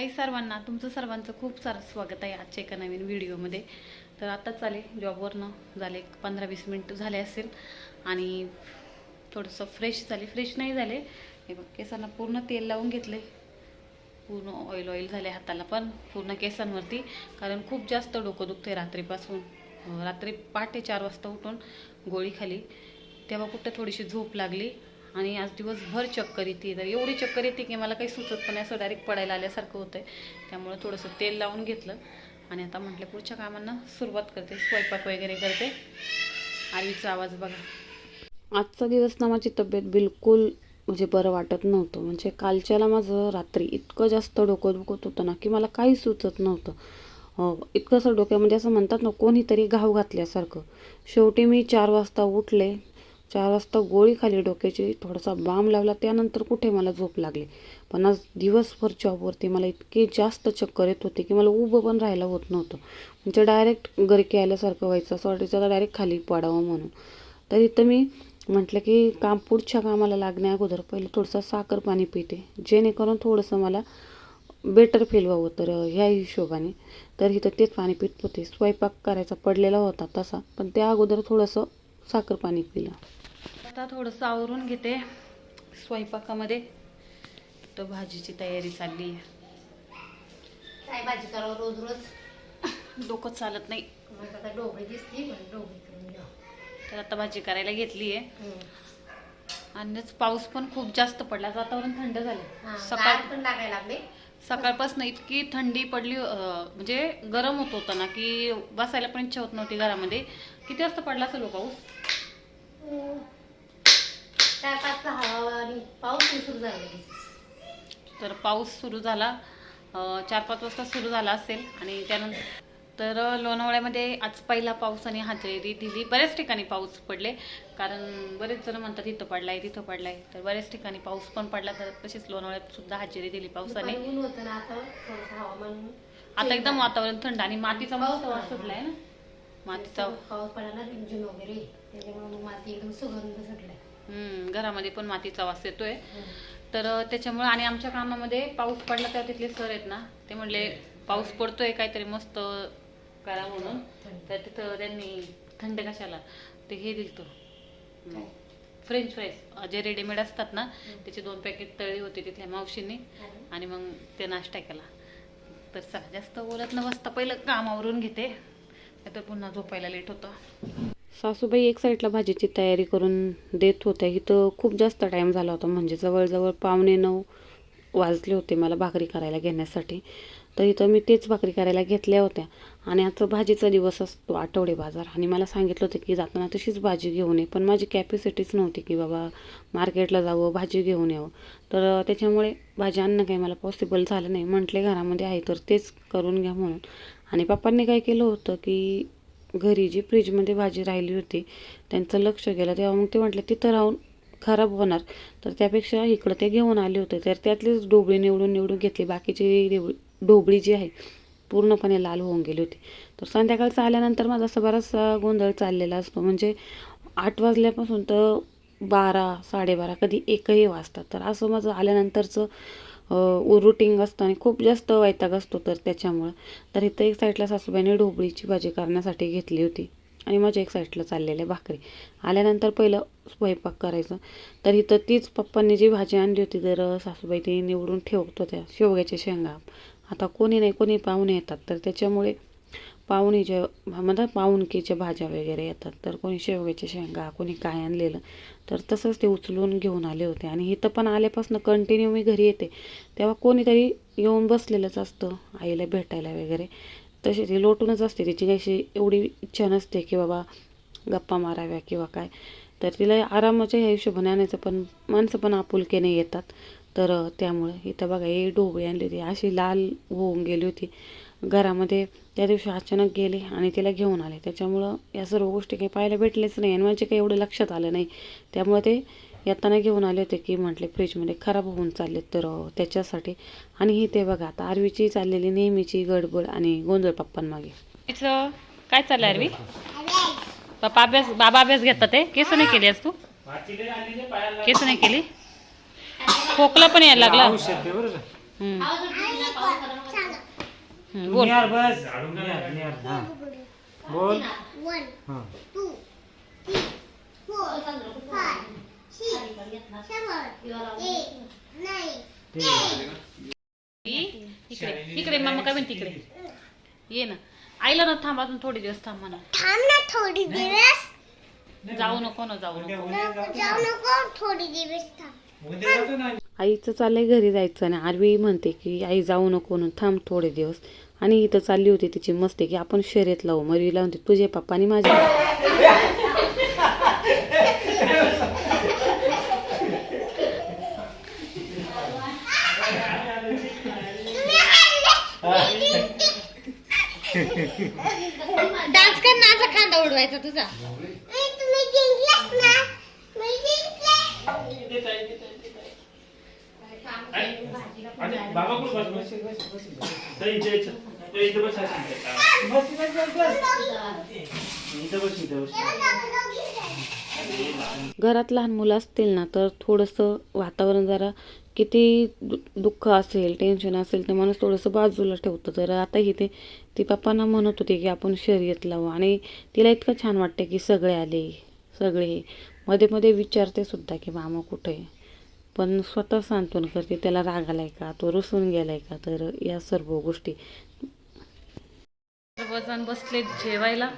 हाय सर्वांना तुमचं सर्वांचं खूप सारं स्वागत आहे आजच्या एका नवीन व्हिडिओमध्ये. तर आत्ताच आले जॉबवरनं झाले एक पंधरा वीस मिनटं झाले असेल आणि थोडंसं फ्रेश झाले. फ्रेश नाही झाले. हे बघ केसांना पूर्ण तेल लावून घेतले पूर्ण ऑइल ऑइल झाले हाताला पण पूर्ण केसांवरती. कारण खूप जास्त डोकं दुखते रात्रीपासून. रात्री पहाटे चार वाजता उठून गोळी खाली. तेव्हा कुठं थोडीशी झोप लागली. आणि आज दिवसभर चक्कर येते. तर एवढी चक्कर येते की मला काही सुचत पण नाही. असं डायरेक्ट पडायला आल्यासारखं होतं आहे त्यामुळे थोडंसं तेल लावून घेतलं. आणि आता म्हटलं पुढच्या कामांना सुरुवात करते. स्वयंपाक वगैरे करते. आईचा आवाज बघा. आजचा दिवस ना माझी तब्येत बिलकुल म्हणजे बरं वाटत नव्हतं. म्हणजे कालच्याला माझं रात्री इतकं जास्त डोकं दुखत होतं ना की मला काही सुचत नव्हतं. इतकं असं डोक्यामध्ये असं म्हणतात ना कोणीतरी घाव घातल्यासारखं. शेवटी मी चार वाजता उठले. चार वाजता गोळी खाली डोक्याची थोडासा बाम लावला त्यानंतर कुठे मला झोप लागली? पण आज दिवसभर जॉबवरती मला इतके जास्त चक्कर येत होते की मला उभं पण राहायला होत नव्हतं. म्हणजे डायरेक्ट गरके आल्यासारखं व्हायचं असं वाटायचं डायरेक्ट खाली पडावं म्हणून. तर इथं मी म्हटलं की काम पुढच्या कामाला लागण्या अगोदर पहिलं थोडंसं साखर पाणी पिते जेणेकरून थोडंसं मला बेटर फील व्हावं. तर ह्या हिशोबाने तर इथं तेच पाणी पित होते. स्वयंपाक करायचा पडलेला होता तसा पण त्या अगोदर थोडंसं साखर पाणी पिलं. आता थोडंसं आवरून घेते. स्वयंपाकामध्ये. तर भाजीची तयारी चालली. आहे काय भाजी करावं रोज रोज? डोकं चालत नाही. डोबळी दिसली डोबळी तर आता भाजी करायला घेतली आहे. आणिच पाऊस पण खूप जास्त पडला. वातावरण थंड झालं. सकाळ पण लागायला लागले. सकाळपासून इतकी थंडी पडली म्हणजे गरम होत होतं ना की बसायला पण इच्छा होत नव्हती घरामध्ये. किती वाजता पडला असेल हो पाऊस? चार पाच हवा आणि पाऊस सुरू झाला. तर पाऊस सुरू झाला. चार पाच वाजता सुरू झाला असेल आणि त्यानंतर तर लोणावळ्यामध्ये आज पहिला पावसाने हजेरी दिली. बऱ्याच ठिकाणी पाऊस पडले. कारण बरेच जण म्हणतात इथं पडलाय तिथं पडलाय. तर बऱ्याच ठिकाणी पाऊस पण पडला. तर तशीच लोणावळ्यात सुद्धा हजेरी दिली पावसाने. आता थोडंसं हवामान आता एकदम वातावरण थंड आणि मातीचा पाऊस. सुटलाय ना. मातीचा पाऊस पडला ना वगैरे. माती एकदम सुगंध सुटलाय. घरामध्ये पण मातीचा वास येतोय. तर अं, त्याच्यामुळे आणि आमच्या कामामध्ये पाऊस पडला तेव्हा तिथले सर आहेत ना ते म्हणले पाऊस पडतोय काहीतरी मस्त करा म्हणून. तर तिथं त्यांनी थंड कशाला? ते हे काय? फ्रेंच फ्राईज जे रेडीमेड असतात ना त्याचे दोन पॅकेट तळली होती तिथल्या मावशीने आणि मग ते नाश्ता केला. तर चला जास्त बोलत न बसता पहिलं कामावरून घेते. नाहीतर पुन्हा झोपायला लेट होतं. सासूबाई एक साईडला भाजीची तयारी करून देत होत्या. इथं खूप जास्त टाईम झाला होता. म्हणजे जवळजवळ पावणे नऊ वाजले होते मला भाकरी करायला घेण्यासाठी. तर इथं मी तेच भाकरी करायला घेतल्या होत्या. आणि आता भाजीचा दिवस असतो आठवडे बाजार. आणि मला सांगितलं होतं की जाताना तशीच भाजी घेऊन ये. पण माझी कॅपॅसिटीच नव्हती की बाबा मार्केटला जावं भाजी घेऊन यावं. तर त्याच्यामुळे भाजी आणणं काही मला पॉसिबल झालं नाही. म्हटले घरामध्ये आहे तर तेच करून घ्या म्हणून. आणि पप्पांनी काय केलं होतं की घरी जी फ्रीजमध्ये भाजी राहिली होती त्यांचं लक्ष गेलं. तेव्हा मग ते म्हटलं तिथं राहून खराब होणार. तर त्यापेक्षा इकडं ते घेऊन आले होते. तर त्यातलीच डोबळी निवडून निवडून घेतली. बाकीची डेव- डोबळी जी आहे पूर्णपणे लाल होऊन गेली होती. तर संध्याकाळचं आल्यानंतर माझा असा बराचसा गोंधळ चाललेला असतो. म्हणजे आठ वाजल्यापासून तर बारा साडेबारा कधी एकही वाजतात. तर असं माझं आल्यानंतरचं रुटीन असतं आणि खूप जास्त वैताग असतो तर त्याच्यामुळं. तर इथं एक साईडला सासूबाईने ढोबळीची भाजी करण्यासाठी घेतली होती आणि माझ्या एक साईडला चाललेल्या भाकरी. आल्यानंतर पहिलं स्वयंपाक करायचं. तर इथं तीच पप्पांनी जी भाजी आणली होती तर सासूबाई ती निवडून ठेवत होत्या शेवग्याच्या शेंगा. आता कोणी नाही कोणी पाहुणे येतात. तर त्याच्यामुळे पाहुणीच्या म्हणतात पाहुणकीच्या भाज्या वगैरे येतात. तर कोणी शेवग्याच्या शेंगा कोणी काय आणलेलं. तर तसंच ते उचलून घेऊन आले होते. आणि इथं पण आल्यापासून कंटिन्यू मी घरी येते. तेव्हा कोणीतरी येऊन बसलेलंच असतं आईला भेटायला वगैरे. तशी ती लोटूनच असते. तिची काही अशी एवढी इच्छा नसते की बाबा गप्पा माराव्या किंवा काय. तर तिला आरामाच्या ह्या हिशोबाने आणायचं पण माणसं पण आपुलकीने येतात. तर त्यामुळे त्यामुळं इथं बघा हे ढोबळी आणली होती. अशी लाल होऊन गेली होती. घरामध्ये त्या दिवशी अचानक गेले आणि तिला घेऊन आले. त्याच्यामुळं या सर्व गोष्टी काही पाहायला भेटलेच नाही आणि माझे काही एवढं लक्षात आलं नाही. त्यामुळे ते येताना घेऊन आले होते की म्हटले फ्रीजमध्ये खराब होऊन चालले तर त्याच्यासाठी. आणि ही ते बघा आता आरवीची चाललेली नेहमीची गडबड आणि गोंधळ पप्पांमागे. तिचं काय चाललं आरवी? पप्पा अभ्यास बाबा अभ्यास घेतात ते? केस नाही केली आज तू? केस नाही केली? खोकला पण यायला लागला? बोल निहार बस निहार निहार हा बोल. One, हा two, three, four, पाऊस आला ना. कुठं five, six, खाली पण येत ना. seven, किंवा लावून. eight, nine, ठीक आहे. इकडे इकडे मामा काय म्हणते इकडे? ये ना. आईला ना थांब अजून थोडे दिवस थांब म्हणा थांब ना थोडी दिवस. जाऊ नको ना जाऊ नको. जाऊ नको थोडी दिवस थांब. आईचं चाललंय घरी जायचं आणि आरवी म्हणते की आई जाऊ नको ना थांब थोडे दिवस. आणि इथं चालली होती तिची मस्ती की आपण शर्यत लावू. मरीला म्हणते तुझे पप्पा आणि माझे डान्स कर ना असा खांदा उडवायचा तुझा ए, तुम्ही जिंकलास ना मी जिंकले आणि बाबा कुठं बस बस तर इथे इथे तर इथे बस असेल तर. बस बस बस बस इथं बस इथं बस. घरात लहान मुलं असतील ना तर थोडंसं वातावरण जरा किती दु दुःख असेल टेन्शन असेल तर माणूस थोडंसं बाजूला ठेवतं. तर आता इथे ती पप्पांना म्हणत होती की आपण शर्यत लावू. आणि तिला इतकं छान वाटते की सगळे आले सगळे. मध्ये मध्ये विचारते सुद्धा की मामा कुठे? आहे पण स्वतः सांत्वन करते त्याला राग आलाय का? तो रुसून गेलाय का? तर या सर्व गोष्टी. सर्वजण बसले जेवायला.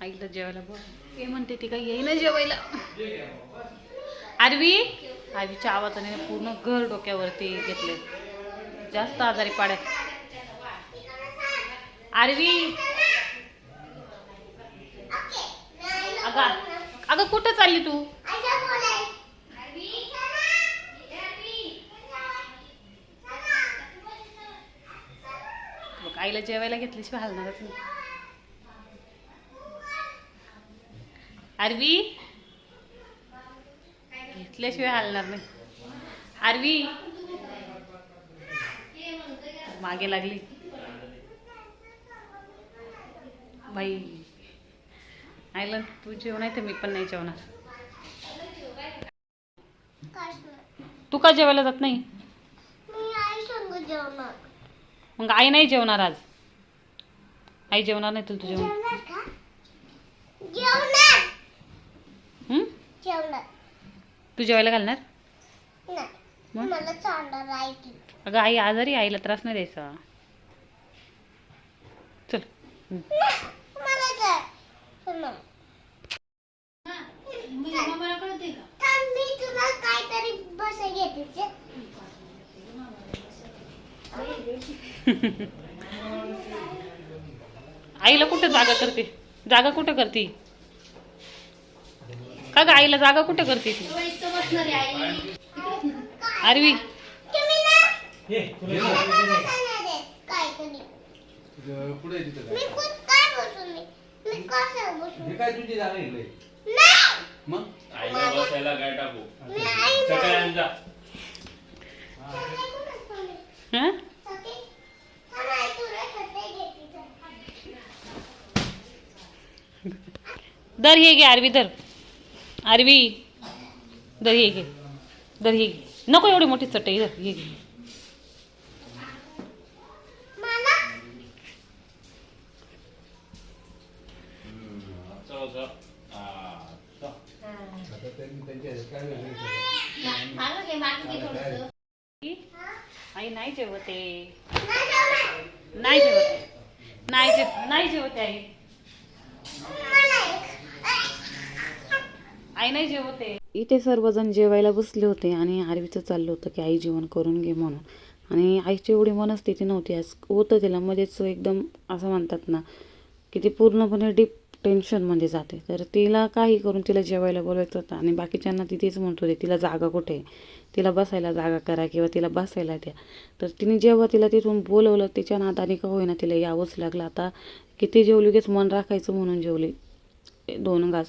आईला जेवायला बघ हे म्हणते ती काय येईना जेवायला. आरवी? आरवीच्या आवाजाने पूर्ण घर डोक्यावरती घेतले जास्त आजारी पाड्यात आरवी? अगं अगं कुठं चालली तू आजा बोलाय बघ आईला जेवायला घेतल्याशिवाय हलणारच नाही. आरवी? घेतल्याशिवाय हलणार नाही. आरवी? मागे लागली. बाई. आईला तू जेवण आहे तर मी पण नाही जेवणार. तू का जेवायला जात नाही मी आई संग जेवणार मग आई नाही जेवणार आज. आई जेवणार नाही तुला तू जेवण. जेवणार का? जेवणार? जेवणार. तू जेवायला घालणार? अगं आई आजारी आईला त्रास नाही द्यायचा. चल हं. मला काय सुनो मी मम्मीला कळते का? थांब मी तुला काहीतरी बस घेते चल. आईला कुठं जागा करते? जागा कुठं करते? का ग आईला जागा कुठं करते ती? आरवी. बसायला दर हे घे आरवी दर. आरवी. दर हे घे. दर हे घे. नको एवढी मोठी चटई दर हे घे. चल, आई नाही जेवते. नाही जेवते. नाही जेव नाही जेवते आई. आई नाही जेवते. इथे सर्वजण जेवायला बसले होते आणि आरवीचं चाललं होतं की आई जेवण करून घे म्हणून. आणि आईची एवढी मनस्थिती नव्हती. आज होतं तिला मध्येच एकदम असं म्हणतात ना की ती पूर्णपणे डीप टेन्शनमध्ये जाते. तर तिला काही करून तिला जेवायला बोलायचं होतं आणि बाकीच्यांना ती तेच म्हणत होते तिला जागा कुठे आहे? तिला बसायला जागा करा किंवा तिला बसायला द्या. तर तिने जेव्हा तिला तिथून बोलवलं तिच्या नादाने का होईना तिला यावंच लागलं. आता किती जेवली उगीच मन राखायचं म्हणून जेवली. दोन घास.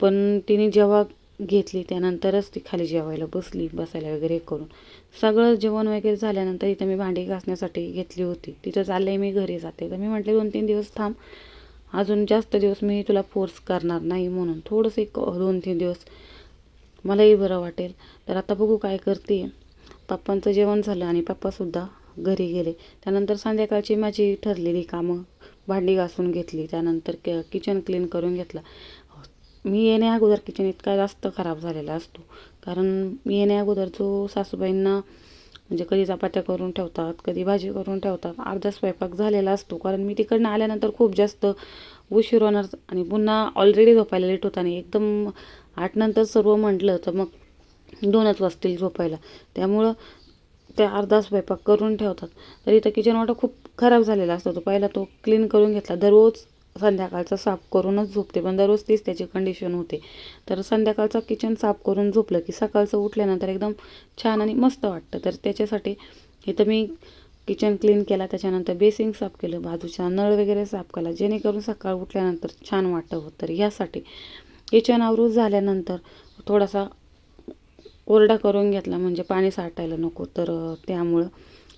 पण तिने जेव्हा घेतली त्यानंतरच ती खाली जेवायला बसली बसायला वगैरे करून. सगळं जेवण वगैरे झाल्यानंतर इथं मी भांडी घासण्यासाठी घेतली होती. तिथं चालले मी घरी जाते. तर मी म्हटले दोन तीन दिवस थांब. अजून जास्त दिवस मी तुला फोर्स करणार नाही म्हणून. थोडंसं एक दोन तीन दिवस मलाही बरं वाटेल. तर आता बघू काय करते. पप्पांचं जेवण झालं आणि पप्पासुद्धा घरी गेले. त्यानंतर संध्याकाळची माझी ठरलेली कामं भांडी घासून घेतली. त्यानंतर क किचन क्लीन करून घेतला. मी येण्या अगोदर किचन इतका जास्त खराब झालेला असतो. कारण मी येण्या अगोदर जो सासूबाईंना म्हणजे कधी चपात्या करून ठेवतात कधी भाजी करून ठेवतात. अर्धा स्वयंपाक झालेला असतो. कारण मी तिकडनं आल्यानंतर खूप जास्त उशीर होणार आणि पुन्हा ऑलरेडी झोपायला लेट होता आणि एकदम आठ नंतर सर्व म्हटलं तर मग दोनच वाजतील झोपायला. त्यामुळं ते अर्धा स्वयंपाक करून ठेवतात. तर इथं किचन वाटा खूप खराब झालेला असतो. तो पहिला तो क्लीन करून घेतला. दररोज संध्याकाळचा साफ करूनच झोपते. पण दररोज तीच त्याची कंडिशन होते. तर संध्याकाळचा किचन साफ करून झोपलं की सकाळचं उठल्यानंतर एकदम छान आणि मस्त वाटतं. तर त्याच्यासाठी इथं मी किचन क्लीन केला. त्याच्यानंतर बेसिंग साफ केलं. बाजूचा नळ वगैरे साफ केला. जेणेकरून सकाळ उठल्यानंतर छान वाटतं. तर ह्यासाठी किचन आवरून झाल्यानंतर थोडासा कोरडा करून घेतला. म्हणजे पाणी साठायला नको. तर त्यामुळं.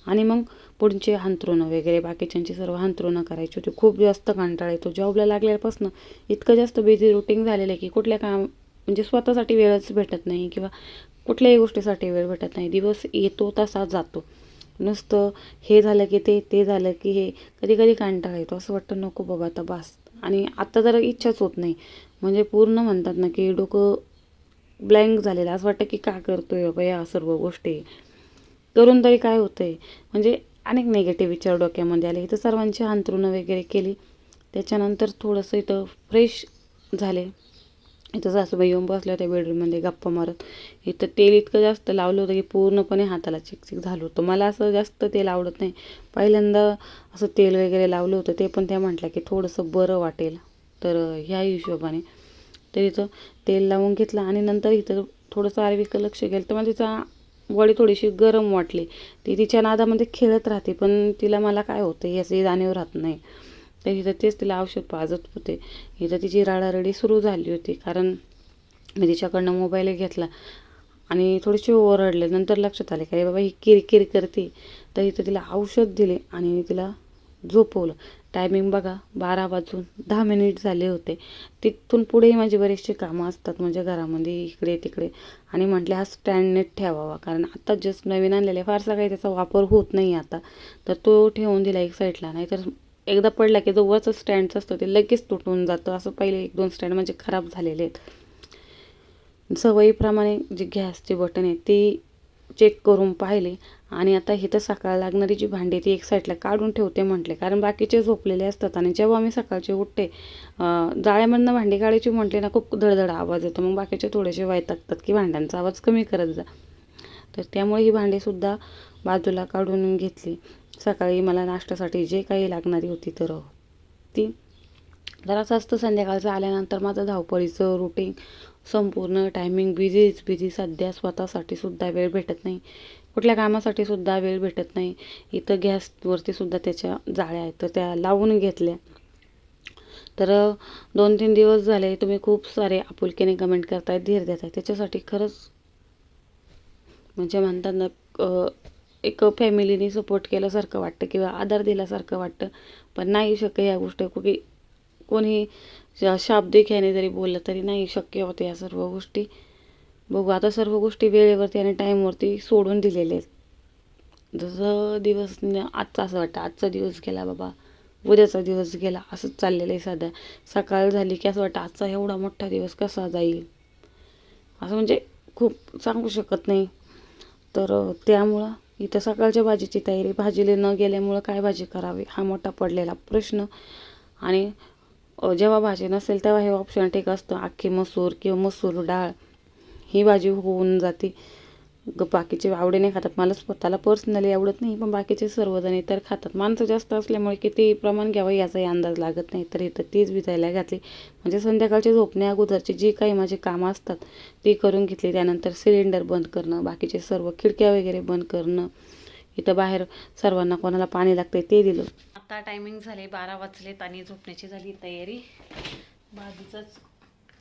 आणि मग पुढचे अंथरुणं वगैरे बाकीच्यांची सर्व अंथरुणं करायची होती. खूप जास्त कंटाळा येतो. जॉबला लागल्यापासून इतकं जास्त बिझी रुटीन झालेलं आहे की कुठल्या काम म्हणजे स्वतःसाठी वेळच भेटत नाही किंवा कुठल्याही गोष्टीसाठी वेळ भेटत नाही. दिवस येतो तसा जातो. नुसतं हे झालं की ते ते झालं की हे कधी कधी कंटाळा येतो. असं वाटतं नको बाबा आता बास. आणि आत्ता जरा इच्छाच होत नाही. म्हणजे पूर्ण म्हणतात ना की डोकं ब्लँक झालेलं असं वाटतं की का करतोय बाबा या सर्व गोष्टी. करून तरी काय होतंय? म्हणजे अनेक नेगेटिव्ह विचार डोक्यामध्ये आले. इथं सर्वांची अंतरुणं वगैरे केली. त्याच्यानंतर थोडंसं इथं फ्रेश झाले. इथं सासूबाई येऊन बसल्या होत्या बेडरूममध्ये गप्पा मारत. इथं तेल इतकं जास्त लावलं होतं की पूर्णपणे हाताला चिकचिक झालं होतं. मला असं जास्त तेल आवडत नाही. पहिल्यांदा असं तेल वगैरे लावलं होतं. ते पण त्या म्हटल्या की थोडंसं बरं वाटेल. तर ह्या हिशोबाने तर इथं तेल लावून घेतलं आणि नंतर इथं थोडंसं आरवीचं लक्ष गेलं. तर मला तिचा बॉडी थोडीशी गरम वाटली. ती तिच्या नादामध्ये खेळत राहते पण तिला मला काय होतं याची जाणीव राहत नाही. तर इथं तेच तिला औषध पाजत होते. इथं तिची राडारडी सुरू झाली होती कारण मी तिच्याकडनं मोबाईल घेतला आणि थोडीशी ओरडले. नंतर लक्षात आले काय बाबा ही किरकिर करते. तर इथं तिला औषध दिले आणि तिला झोपवलं. टायमिंग बघा बारा वाजून दहा मिनिट झाले होते. तिथून पुढेही माझी बरेचसे कामं असतात म्हणजे घरामध्ये इकडे तिकडे. आणि म्हटले हा स्टँड नीट ठेवावा. कारण आता जस्ट नवीन आणलेला आहे फारसा काही त्याचा वापर होत नाही आता. तर तो ठेवून दिला एक साईडला नाही तर एकदा पडला की जो स्टँडचं असतं ते लगेच तुटून जातं. असं पहिले एक दोन स्टँड म्हणजे खराब झालेले आहेत. सवयीप्रमाणे जी गॅसची बटन आहे ती चेक करून पाहिले. आणि आता इथं सकाळ लागणारी जी भांडी ती एक साईडला काढून ठेवते म्हटले. कारण बाकीचे झोपलेले असतात आणि जेव्हा मी सकाळचे उठते जाळ्यामधनं भांडी काढायची म्हटले ना खूप धडधड आवाज येतो. मग बाकीचे थोडेसे वैतागतात की भांड्यांचा आवाज कमी करत जा. तर त्यामुळे ही भांडीसुद्धा बाजूला काढून घेतली. सकाळी मला नाश्त्यासाठी जे काही लागणारी होती तर ती. जरासं असतं संध्याकाळचं आल्यानंतर माझं धावपळीचं रुटीन संपूर्ण टायमिंग बिझीच बिझी सध्या स्वतःसाठी सुद्धा वेळ भेटत नाही. कुठल्या कामासाठी सुद्धा वेळ भेटत नाही. इथं गॅसवरती सुद्धा त्याच्या जाळ्या आहेत तर त्या लावून घेतल्या. तर दोन तीन दिवस झाले तुम्ही खूप सारे आपुलकीने कमेंट करताय धीर देत आहे त्याच्यासाठी खरंच म्हणजे म्हणतात ना एक फॅमिलीने सपोर्ट केल्यासारखं वाटतं किंवा आधार दिल्यासारखं वाटतं. पण नाही शक्य या गोष्टी. की कोणी शाब्दिक ह्याने जरी बोललं तरी नाही शक्य होते या सर्व गोष्टी. बघू आता सर्व गोष्टी वेळेवरती आणि टाईमवरती सोडून दिलेले आहेत. जसं दिवस आजचा असं वाटतं आजचा दिवस गेला बाबा उद्याचा दिवस गेला असंच चाललेलं आहे सध्या सकाळ झाली की असं वाटतं आजचा एवढा मोठा दिवस कसा जाईल? असं म्हणजे खूप सांगू शकत नाही. तर त्यामुळं इथं सकाळच्या भाजीची तयारी भाजीला न गेल्यामुळं काय भाजी करावी हा मोठा पडलेला प्रश्न. आणि जेव्हा भाजी नसेल तेव्हा हे ऑप्शन ठीक असतं. अख्खी मसूर किंवा मसूर डाळ ही भाजी होऊन जाते. बाकीचे आवडीने खातात. मला स्वतःला पर्सनली आवडत नाही पण बाकीचे सर्वजण इतर खातात. माणसं जास्त असल्यामुळे किती प्रमाण घ्यावं याचाही अंदाज लागत नाही. तर इथं तीच भिजायला घातली. म्हणजे संध्याकाळच्या झोपण्या अगोदरची जी काही माझी कामं असतात ती करून घेतली. त्यानंतर सिलेंडर बंद करणं बाकीचे सर्व खिडक्या वगैरे बंद करणं इथं बाहेर सर्वांना कोणाला पाणी लागते ते दिलं. आता टायमिंग झाले बारा वाजलेत आणि झोपण्याची झाली तयारी. भाजीचंच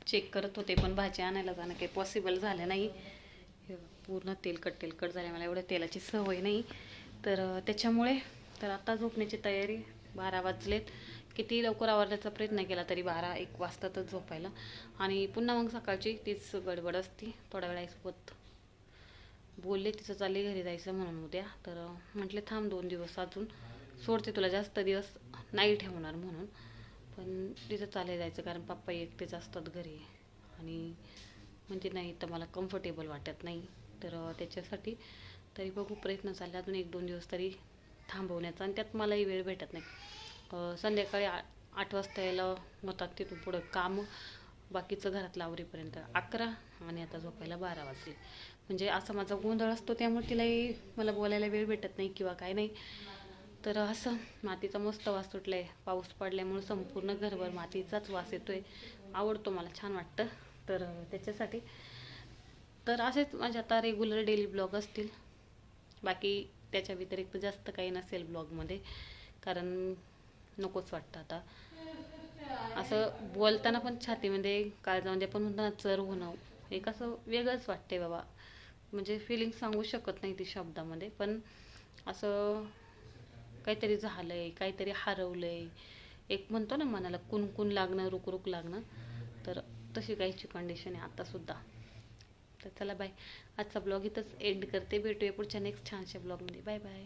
चेक करत होते पण भाजी आणायला जाणं काही पॉसिबल झालं नाही. पूर्ण तेलकट तेलकट झाले मला एवढ्या तेलाची सवय नाही. तर त्याच्यामुळे तर आता झोपण्याची तयारी बारा वाजलेत. किती लवकर आवरण्याचा प्रयत्न केला तरी बारा एक वाजतातच झोपायला. आणि पुन्हा मग सकाळची तीच गडबड असती. थोड्या वेळासोबत बोलले तिचं चालले घरी जायचं म्हणून उद्या. तर म्हटले थांब दोन दिवस अजून. सोडते तुला जास्त दिवस. नाही ठेवणार म्हणून. पण तिथं चालले जायचं कारण पप्पा एकटेच असतात घरी. आणि म्हणजे नाही तर मला कम्फर्टेबल वाटत नाही. तर त्याच्यासाठी तरी बघू प्रयत्न चालले. अजून एक दोन दिवस तरी थांबवण्याचा. आणि त्यात मलाही वेळ भेटत नाही. संध्याकाळी आ आठ वाजता यायला होतात तिथून पुढं काम. बाकीचं घरातलं आवरीपर्यंत अकरा आणि आता झोपायला बारा वाजले. म्हणजे असा माझा गोंधळ असतो. त्यामुळे तिलाही मला बोलायला वेळ भेटत नाही किंवा काय नाही. तर असं मातीचा मस्त वास सुटलाय. पाऊस पडल्यामुळे संपूर्ण घरभर मातीचाच वास येतोय. आवडतो मला छान वाटतं. तर त्याच्यासाठी. तर असेच माझे आता रेग्युलर डेली ब्लॉग असतील. बाकी त्याच्या व्यतिरिक्त जास्त काही नसेल ब्लॉगमध्ये कारण नकोच वाटतं आता. असं बोलताना पण छातीमध्ये काळजामध्ये म्हणजे पण होताना चर होणं एक असं वेगळंच वाटते बाबा. म्हणजे फिलिंग सांगू शकत नाही ती शब्दामध्ये. पण असं काहीतरी झालंय काहीतरी हरवलंय. एक म्हणतो ना मनाला कुणकुण लागणं रुकरुक लागणं. तर तशी काहीची कंडिशन आहे आतासुद्धा तर चला बाय. आजचा ब्लॉग इथंच एंड करते. भेटूया पुढच्या नेक्स्ट छानशा ब्लॉगमध्ये बाय बाय